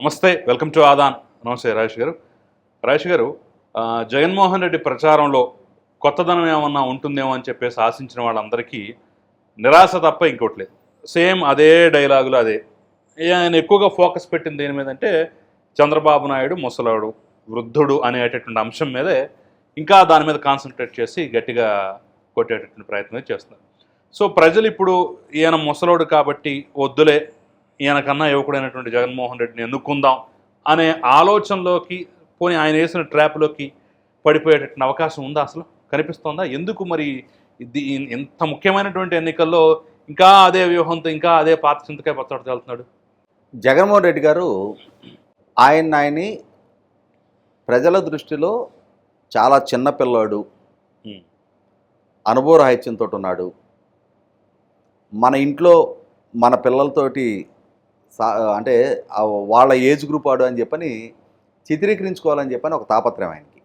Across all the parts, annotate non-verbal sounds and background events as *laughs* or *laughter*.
నమస్తే welcome to Aadan. నమస్తే రాజేష్ గారు. రాజేష్ గారు జగన్మోహన్ రెడ్డి ప్రచారంలో కొత్తదనం ఏమన్నా ఉంటుందేమో అని చెప్పేసి ఆశించిన వాళ్ళందరికీ నిరాశ తప్ప ఇంకోటి లేదు. సేమ్ అదే డైలాగులు అదే. ఆయన ఎక్కువగా ఫోకస్ పెట్టింది దేని మీద అంటే చంద్రబాబు నాయుడు ముసలాడు వృద్ధుడు అనేటటువంటి అంశం మీదే ఇంకా దాని మీద కాన్సన్ట్రేట్ చేసి గట్టిగా కొట్టేటటువంటి ప్రయత్నం చేస్తున్నారు. సో ప్రజలు ఇప్పుడు ఈయన ముసలోడు కాబట్టి వద్దులే ఈయనకన్నా యువకుడైనటువంటి జగన్మోహన్ రెడ్డిని ఎన్నుకుందాం అనే ఆలోచనలోకి పోనీ ఆయన వేసిన ట్రాప్లోకి పడిపోయేటటువంటి అవకాశం ఉందా అసలు? కనిపిస్తోందా? ఎందుకు మరి ఇంత ముఖ్యమైనటువంటి ఎన్నికల్లో ఇంకా అదే వ్యూహంతో ఇంకా అదే పాత చింతకాయ పచ్చడితో వెళ్తున్నాడు జగన్మోహన్ రెడ్డి గారు ఆయన ఆయన్ని ప్రజల దృష్టిలో చాలా చిన్న పిల్లాడు. ఉమ్, అనుభవ రాహిత్యంతో ఉన్నాడు. మన ఇంట్లో మన పిల్లలతోటి అంటే వాళ్ళ ఏజ్ గ్రూప్ వాడు అని చెప్పని చిత్రీకరించుకోవాలని చెప్పని ఒక తాపత్రయం ఆయనకి.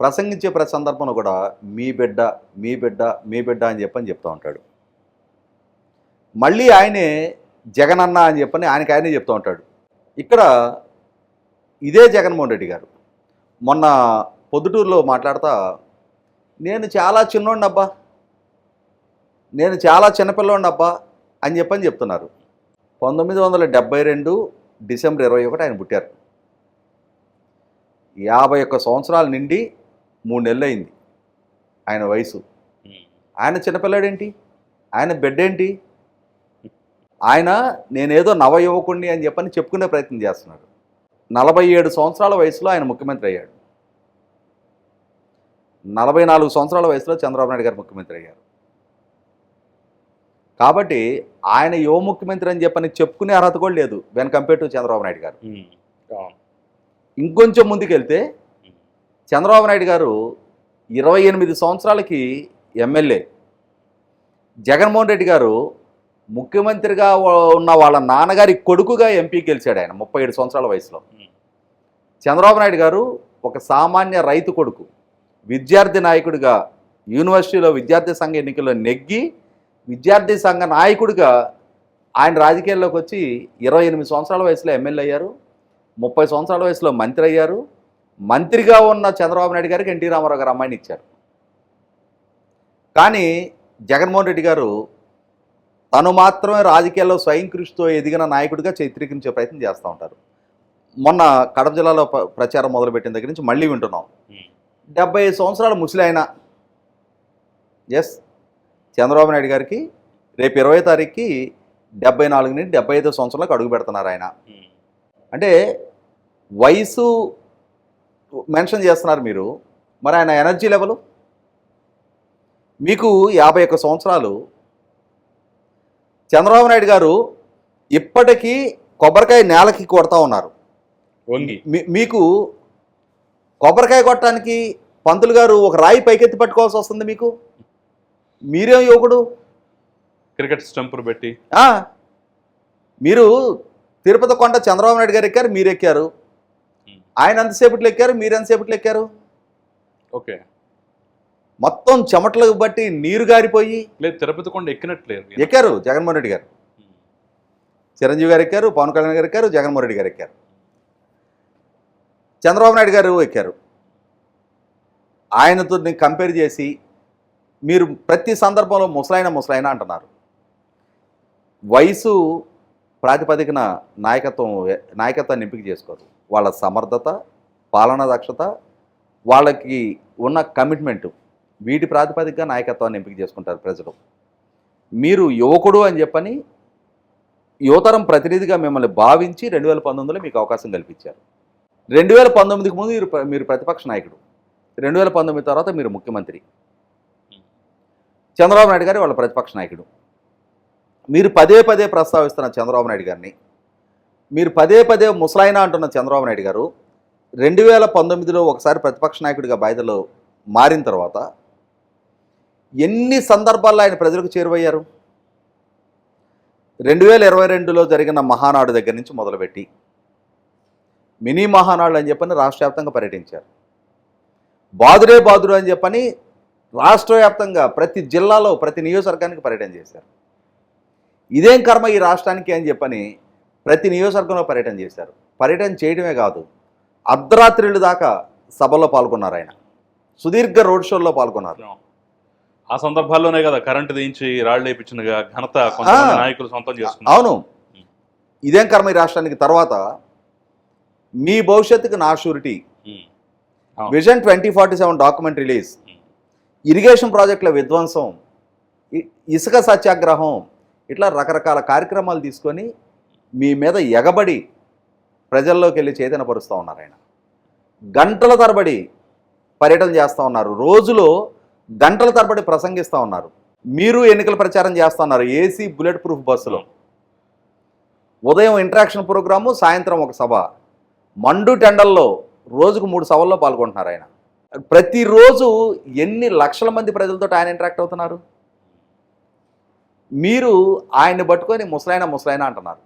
ప్రసంగించే ప్రతి సందర్భంలో కూడా మీ బిడ్డ మీ బిడ్డ మీ బిడ్డ అని చెప్పని చెప్తూ ఉంటాడు. మళ్ళీ ఆయనే జగనన్న అని చెప్పని ఆయనకి ఆయనే చెప్తూ ఉంటాడు. ఇక్కడ ఇదే జగన్మోహన్ రెడ్డి గారు. మొన్న పొద్దుటూరులో మాట్లాడుతా నేను చాలా చిన్నోడిని అబ్బా నేను చాలా చిన్నపిల్లోడిని అబ్బా అని చెప్పని చెప్తున్నారు. పంతొమ్మిది వందల డెబ్బై రెండు డిసెంబర్ ఇరవై ఒకటి ఆయన పుట్టారు. యాభై ఒక్క సంవత్సరాల నిండి మూడు నెలలు అయింది ఆయన వయసు. ఆయన చిన్నపిల్లాడేంటి? ఆయన బిడ్డ ఏంటి ఆయన నేనేదో నవ యువకుణ్ణి అని చెప్పని చెప్పుకునే ప్రయత్నం చేస్తున్నాడు. నలభై ఏడు సంవత్సరాల వయసులో ఆయన ముఖ్యమంత్రి అయ్యాడు. నలభై నాలుగు సంవత్సరాల వయసులో చంద్రబాబు నాయుడు గారు ముఖ్యమంత్రి అయ్యారు. కాబట్టి ఆయన యువ ముఖ్యమంత్రి అని చెప్పని చెప్పుకునే అర్హత కూడా లేదు when compare to Chandrababu Naidu garu. ఇంకొంచెం ముందుకెళ్తే చంద్రబాబు నాయుడు గారు ఇరవై ఎనిమిది సంవత్సరాలకి ఎమ్మెల్యే. జగన్మోహన్ రెడ్డి గారు ముఖ్యమంత్రిగా ఉన్న వాళ్ళ నాన్నగారి కొడుకుగా ఎంపీ గెలిచాడు ఆయన ముప్పై ఏడు సంవత్సరాల వయసులో. చంద్రబాబు నాయుడు గారు ఒక సామాన్య రైతు కొడుకు విద్యార్థి నాయకుడిగా యూనివర్సిటీలో విద్యార్థి సంఘ ఎన్నికల్లో నెగ్గి విద్యార్థి సంఘ నాయకుడిగా ఆయన రాజకీయాల్లోకి వచ్చి ఇరవై ఎనిమిది సంవత్సరాల వయసులో ఎమ్మెల్యే అయ్యారు ముప్పై సంవత్సరాల వయసులో మంత్రి అయ్యారు మంత్రిగా ఉన్న చంద్రబాబు నాయుడు గారికి ఎన్టీ రామారావు గారు అమ్మాయిని ఇచ్చారు. కానీ జగన్మోహన్ రెడ్డి గారు తను మాత్రమే రాజకీయాల్లో స్వయం కృషితో ఎదిగిన నాయకుడిగా చిత్రీకరించే ప్రయత్నం చేస్తూ ఉంటారు. మొన్న కడప జిల్లాలో ప్ర- ప్రచారం మొదలుపెట్టిన దగ్గర నుంచి మళ్ళీ వింటున్నాం. డెబ్బై ఐదు సంవత్సరాల ముసలి ఆయన ఎస్ చంద్రబాబు నాయుడు గారికి రేపు ఇరవై తారీఖుకి డెబ్బై నాలుగు నుండి డెబ్బై ఐదో సంవత్సరాలకు అడుగు పెడుతున్నారు ఆయన. అంటే వయసు మెన్షన్ చేస్తున్నారు మీరు. మరి ఆయన ఎనర్జీ లెవెల్? మీకు యాభై ఒక్క సంవత్సరాలు. చంద్రబాబు నాయుడు గారు ఇప్పటికీ కొబ్బరికాయ నేలకి కొడతా ఉన్నారు. మీకు కొబ్బరికాయ కొట్టడానికి పంతులు గారు ఒక రాయి పైకెత్తి పట్టుకోవాల్సి వస్తుంది మీకు? మీరేం యువకుడు క్రికెట్ స్టంపులు పెట్టి. మీరు తిరుపతి కొండ చంద్రబాబు నాయుడు గారు ఎక్కారు మీరు ఎక్కారు. ఆయన ఎంతసేపట్లో ఎక్కారు మీరు ఎంతసేపట్లో ఎక్కారు? ఓకే. మొత్తం చెమటలకు బట్టి నీరు గారిపోయి లేదు తిరుపతి కొండ ఎక్కినట్లేదు. ఎక్కారు జగన్మోహన్ రెడ్డి గారు. చిరంజీవి గారు ఎక్కారు పవన్ కళ్యాణ్ గారు ఎక్కారు జగన్మోహన్ రెడ్డి గారు ఎక్కారు. చంద్రబాబు నాయుడు గారు ఎక్కారు. ఆయనతో కంపేర్ చేసి మీరు ప్రతి సందర్భంలో ముసలాయన ముసలాయన అంటున్నారు. వయసు ప్రాతిపదికన నాయకత్వం నాయకత్వాన్ని ఎంపిక చేసుకోరు. వాళ్ళ సమర్థత పాలనా దక్షత వాళ్ళకి ఉన్న కమిట్మెంటు వీటి ప్రాతిపదికగా నాయకత్వాన్ని ఎంపిక చేసుకుంటారు ప్రజలు. మీరు యువకుడు అని చెప్పని యువతరం ప్రతినిధిగా మిమ్మల్ని భావించి రెండు వేల పంతొమ్మిదిలో మీకు అవకాశం కల్పించారు. రెండు వేల పంతొమ్మిదికి ముందు మీరు మీరు ప్రతిపక్ష నాయకుడు. రెండు వేల పంతొమ్మిది తర్వాత మీరు ముఖ్యమంత్రి. చంద్రబాబు నాయుడు గారు వాళ్ళ ప్రతిపక్ష నాయకుడు. మీరు పదే పదే ప్రస్తావిస్తున్న చంద్రబాబు నాయుడు గారిని మీరు పదే పదే ముసలాయన అంటున్న చంద్రబాబు నాయుడు గారు రెండు వేల పంతొమ్మిదిలో ఒకసారి ప్రతిపక్ష నాయకుడిగా బాధ్యతలో మారిన తర్వాత ఎన్ని సందర్భాల్లో ఆయన ప్రజలకు చేరువయ్యారు? రెండు వేల ఇరవై రెండులో జరిగిన మహానాడు దగ్గర నుంచి మొదలుపెట్టి మినీ మహానాడు అని చెప్పని రాష్ట్ర వ్యాప్తంగా పర్యటించారు. బాదురే బాదురు అని చెప్పని రాష్ట్ర వ్యాప్తంగా ప్రతి జిల్లాలో ప్రతి నియోజకవర్గానికి పర్యటన చేశారు. ఇదేం కర్మ ఈ రాష్ట్రానికి అని చెప్పని ప్రతి నియోజకవర్గంలో పర్యటన చేశారు. పర్యటన చేయడమే కాదు అర్ధరాత్రులు దాకా సభలో పాల్గొన్నారు ఆయన. సుదీర్ఘ రోడ్ షోల్లో పాల్గొన్నారు. ఆ సందర్భాల్లోనే కదా కరెంటు దించి రాళ్ళు వేయించిన ఘనత. నాయకులు సొంతం చేసుకున్నారు. అవును. ఇదేం కర్మ ఈ రాష్ట్రానికి? తర్వాత మీ భవిష్యత్తుకు నా surety. Vision twenty forty seven document release. Irrigation ప్రాజెక్టుల విధ్వంసం ఇసుక సత్యాగ్రహం ఇట్లా రకరకాల కార్యక్రమాలు తీసుకొని మీ మీద ఎగబడి ప్రజల్లోకి వెళ్ళి చైతన్యపరుస్తూ ఉన్నారు ఆయన. గంటల తరబడి పర్యటన చేస్తూ ఉన్నారు. రోజులో గంటల తరబడి ప్రసంగిస్తూ ఉన్నారు. మీరు ఎన్నికల ప్రచారం చేస్తూ ఉన్నారు ఏసీ బుల్లెట్ ప్రూఫ్ బస్సులో. ఉదయం ఇంటరాక్షన్ ప్రోగ్రాము సాయంత్రం ఒక సభ. మండు టెండల్లో రోజుకు మూడు సభల్లో పాల్గొంటున్నారు ఆయన. ప్రతిరోజు ఎన్ని లక్షల మంది ప్రజలతో ఆయన ఇంటరాక్ట్ అవుతున్నారు? మీరు ఆయన్ని పట్టుకొని ముసలాయన ముసలాయన అంటున్నారు.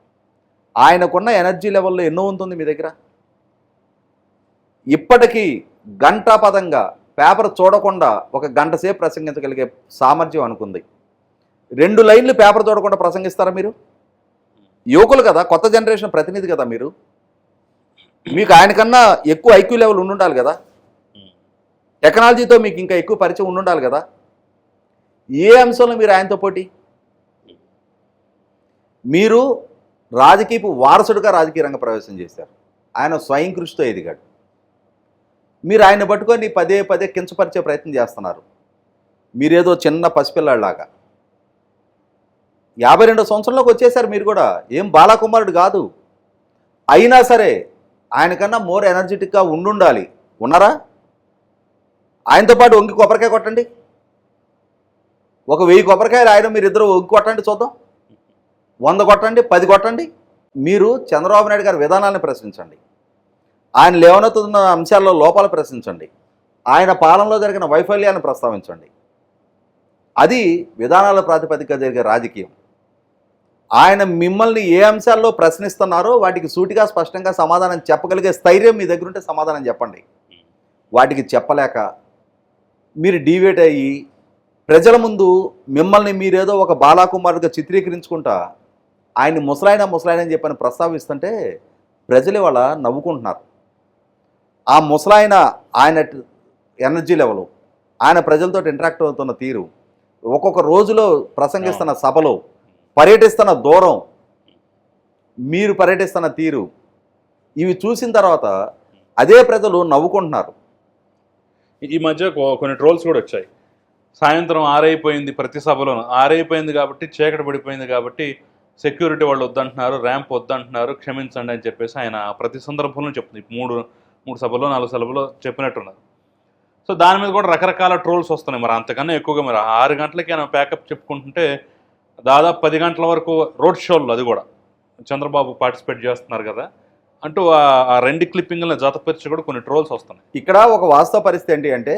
ఆయనకున్న ఎనర్జీ లెవెల్లో ఎన్నో ఉంటుంది మీ దగ్గర? ఇప్పటికీ గంటాపదంగా పేపర్ చూడకుండా ఒక గంట సేపు ప్రసంగించగలిగే సామర్థ్యం అనుకుంది. రెండు లైన్లు పేపర్ చూడకుండా ప్రసంగిస్తారా మీరు? యువకులు కదా కొత్త జనరేషన్ ప్రతినిధి కదా మీరు? మీకు ఆయనకన్నా ఎక్కువ ఐక్యూ లెవెల్ ఉండాలి కదా? టెక్నాలజీతో మీకు ఇంకా ఎక్కువ పరిచయం ఉండాలి కదా? ఏ అంశంలో మీరు ఆయనతో పోటీ? మీరు రాజకీయపు వారసుడుగా రాజకీయ రంగ ప్రవేశం చేశారు. ఆయన స్వయం కృషితో ఎదిగాడు. మీరు ఆయన పట్టుకొని పదే పదే కించపరిచే ప్రయత్నం చేస్తున్నారు. మీరేదో చిన్న పసిపిల్లలాగా యాభై రెండో సంవత్సరంలోకి వచ్చేసారు మీరు కూడా. ఏం బాలకుమారుడు కాదు. అయినా సరే ఆయనకన్నా మోర్ ఎనర్జెటిక్గా ఉండుండాలి. ఉన్నారా? ఆయనతో పాటు వంగి కొబ్బరికాయ కొట్టండి. ఒక వెయ్యి కొబ్బరికాయలు ఆయన మీరు ఇద్దరు వంగి కొట్టండి చూద్దాం. వంద కొట్టండి పది కొట్టండి. మీరు చంద్రబాబు నాయుడు గారి విధానాన్ని ప్రశ్నించండి. ఆయన లేవనెత్తుతున్న అంశాల్లో లోపాలు ప్రశ్నించండి. ఆయన పాలనలో జరిగిన వైఫల్యాన్ని ప్రస్తావించండి. అది విధానాల ప్రాతిపదిక జరిగే రాజకీయం. ఆయన మిమ్మల్ని ఏ అంశాల్లో ప్రశ్నిస్తున్నారో వాటికి సూటిగా స్పష్టంగా సమాధానం చెప్పగలిగే స్థైర్యం మీ దగ్గర ఉంటే సమాధానం చెప్పండి. వాటికి చెప్పలేక మీరు డివేట్ అయ్యి ప్రజల ముందు మిమ్మల్ని మీరేదో ఒక బాలాకుమారుడిగా చిత్రీకరించుకుంటా ఆయన్ని ముసలాయన ముసలాయన అని చెప్పని ప్రస్తావిస్తుంటే ప్రజలు ఇవాళ నవ్వుకుంటున్నారు. ఆ ముసలాయన ఆయన ఎనర్జీ లెవెల్ ఆయన ప్రజలతో ఇంటరాక్ట్ అవుతున్న తీరు ఒక్కొక్క రోజులో ప్రసంగిస్తున్న సభలో పర్యటిస్తున్న దూరం మీరు పర్యటిస్తున్న తీరు ఇవి చూసిన తర్వాత అదే ప్రజలు నవ్వుకుంటున్నారు. ఈ మధ్య కొన్ని ట్రోల్స్ కూడా వచ్చాయి. సాయంత్రం ఆరైపోయింది ప్రతి సభలోనూ. ఆరైపోయింది కాబట్టి చీకటి పడిపోయింది కాబట్టి సెక్యూరిటీ వాళ్ళు వద్దంటున్నారు ర్యాంప్ వద్దంటున్నారు క్షమించండి అని చెప్పేసి ఆయన ప్రతి సందర్భంలో చెప్తుంది. మూడు మూడు సభలో నాలుగు సభలో చెప్పినట్టున్నారు. సో దాని మీద కూడా రకరకాల ట్రోల్స్ వస్తున్నాయి. మరి అంతకన్నా ఎక్కువగా మరి ఆరు గంటలకి ఆయన ప్యాకప్ చెప్పుకుంటుంటే దాదాపు పది గంటల వరకు రోడ్ షోలు అది కూడా. చంద్రబాబు పార్టిసిపేట్ చేస్తున్నారు కదా. అంటూ ఆ- రెండు క్లిప్పింగ్లను జతపరిచి కూడా కొన్ని ట్రోల్స్ వస్తున్నాయి ఇక్కడ ఒక వాస్తవ పరిస్థితి ఏంటి అంటే.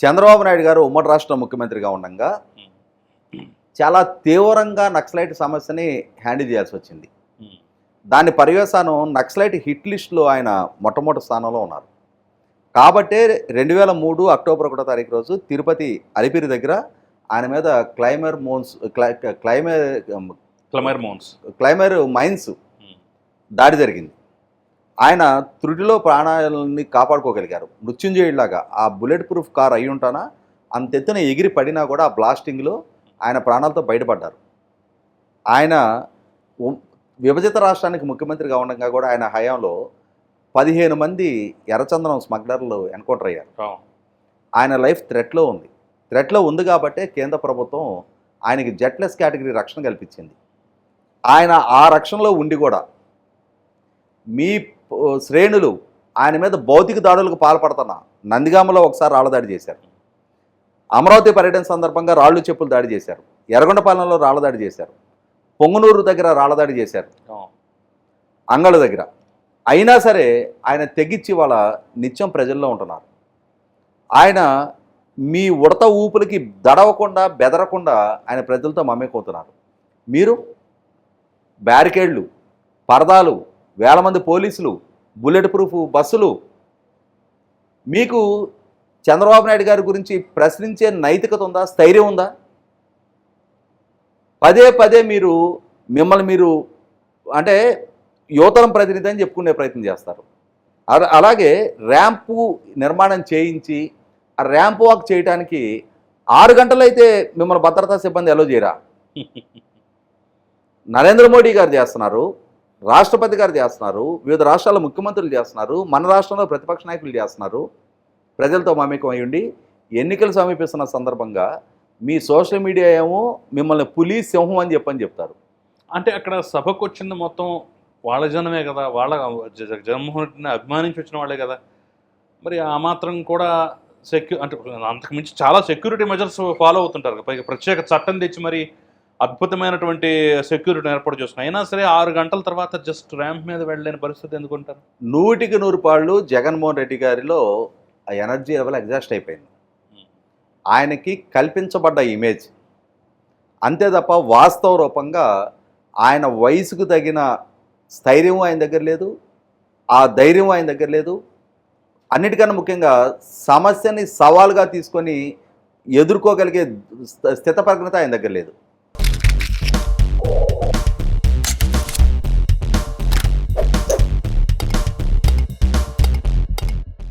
చంద్రబాబు నాయుడు గారు ఉమ్మడి రాష్ట్ర ముఖ్యమంత్రిగా ఉండగా చాలా తీవ్రంగా నక్సలైట్ సమస్యని హ్యాండిల్ చేయాల్సి వచ్చింది. దాని పర్యవసానం నక్సలైట్ హిట్ లిస్టులో ఆయన మొట్టమొదటి స్థానంలో ఉన్నారు కాబట్టే రెండు వేల మూడు అక్టోబర్ ఒకటో తారీఖు రోజు తిరుపతి అలిపిరి దగ్గర ఆయన మీద claymore mines క్లై claymore claymore mines claymore mines. దాడి జరిగింది. ఆయన త్రుటిలో ప్రాణాలని కాపాడుకోగలిగారు. మృత్యుంజయుడిలాగా ఆ బుల్లెట్ ప్రూఫ్ కార్ అయి ఉంటానా? అంత ఎత్తున ఎగిరి పడినా కూడా ఆ బ్లాస్టింగ్లో ఆయన ప్రాణాలతో బయటపడ్డారు. ఆయన విభజిత రాష్ట్రానికి ముఖ్యమంత్రిగా ఉండగా కూడా ఆయన హయాంలో పదిహేను మంది ఎర్రచందనం స్మగ్లర్లు ఎన్కౌంటర్ అయ్యారు. ఆయన లైఫ్ థ్రెట్లో ఉంది. థ్రెట్లో ఉంది కాబట్టే కేంద్ర ప్రభుత్వం ఆయనకి జెట్లెస్ కేటగిరీ రక్షణ కల్పించింది. ఆయన ఆ రక్షణలో ఉండి కూడా మీ శ్రేణులు ఆయన మీద భౌతిక దాడులకు పాల్పడుతున్న. నందిగామలో ఒకసారి రాళ్ళ దాడి చేశారు. అమరావతి పర్యటన సందర్భంగా రాళ్ళు చెప్పులు దాడి చేశారు. ఎర్రగొండపాలెంలో రాళ్ళ దాడి చేశారు. పొంగునూరు దగ్గర రాళ్ళ దాడి చేశారు. అంగళ దగ్గర. అయినా సరే ఆయన తెగించి వాళ్ళ నిత్యం ప్రజల్లో ఉంటున్నారు. ఆయన మీ ఉడత ఊపులకి దడవకుండా బెదరకుండా ఆయన ప్రజలతో మమ్మేకోతున్నారు మీరు బ్యారికేడ్లు పరదాలు వేల మంది పోలీసులు బుల్లెట్ ప్రూఫ్ బస్సులు. మీకు చంద్రబాబు నాయుడు గారి గురించి ప్రశ్నించే నైతికత ఉందా? స్థైర్యం ఉందా? పదే పదే మీరు మిమ్మల్ని మీరు అంటే యువతరం ప్రతినిధి అని చెప్పుకునే ప్రయత్నం చేస్తారు. అల- అలాగే ర్యాంపు నిర్మాణం చేయించి ఆ ర్యాంప్ వాక్ చేయడానికి ఆరు గంటలైతే మిమ్మల్ని భద్రతా సిబ్బంది ఎలో చేయరా? *laughs* నరేంద్ర మోడీ గారు చేస్తున్నారు. రాష్ట్రపతి గారు చేస్తున్నారు వివిధ రాష్ట్రాల ముఖ్యమంత్రులు చేస్తున్నారు మన రాష్ట్రంలో ప్రతిపక్ష నాయకులు చేస్తున్నారు ప్రజలతో మమేకం అయ్యుండి ఎన్నికలు సమీపిస్తున్న సందర్భంగా మీ సోషల్ మీడియా ఏమో మిమ్మల్ని పులి సింహం అని చెప్పని చెప్తారు. అంటే అక్కడ సభకు వచ్చింది మొత్తం వాళ్ళ జనమే కదా వాళ్ళ జగన్మోహన్ రెడ్డిని అభిమానించి వచ్చిన వాళ్ళే కదా. మరి ఆ మాత్రం కూడా సెక్యూ అంటే అంతకు మించి చాలా సెక్యూరిటీ మెజర్స్ ఫాలో అవుతుంటారు. పైగా ప్రత్యేక చట్టం తెచ్చి మరి అద్భుతమైనటువంటి సెక్యూరిటీ ఏర్పాటు చేసుకుని అయినా సరే ఆరు గంటల తర్వాత జస్ట్ ర్యాంప్ మీద వెళ్ళలేని పరిస్థితి ఎందుకుంటారు నూటికి నూరు పాళ్ళు జగన్మోహన్ రెడ్డి గారిలో ఆ ఎనర్జీ లెవెల్ ఎగ్జాస్ట్ అయిపోయింది. ఆయనకి కల్పించబడ్డ ఇమేజ్ అంతే తప్ప వాస్తవ రూపంగా ఆయన వయసుకు తగిన స్థైర్యం ఆయన దగ్గర లేదు ఆ ధైర్యం ఆయన దగ్గర లేదు. అన్నిటికన్నా ముఖ్యంగా సమస్యని సవాల్గా తీసుకొని ఎదుర్కోగలిగే స్థ- స్థితప్రజ్ఞత ఆయన దగ్గర లేదు.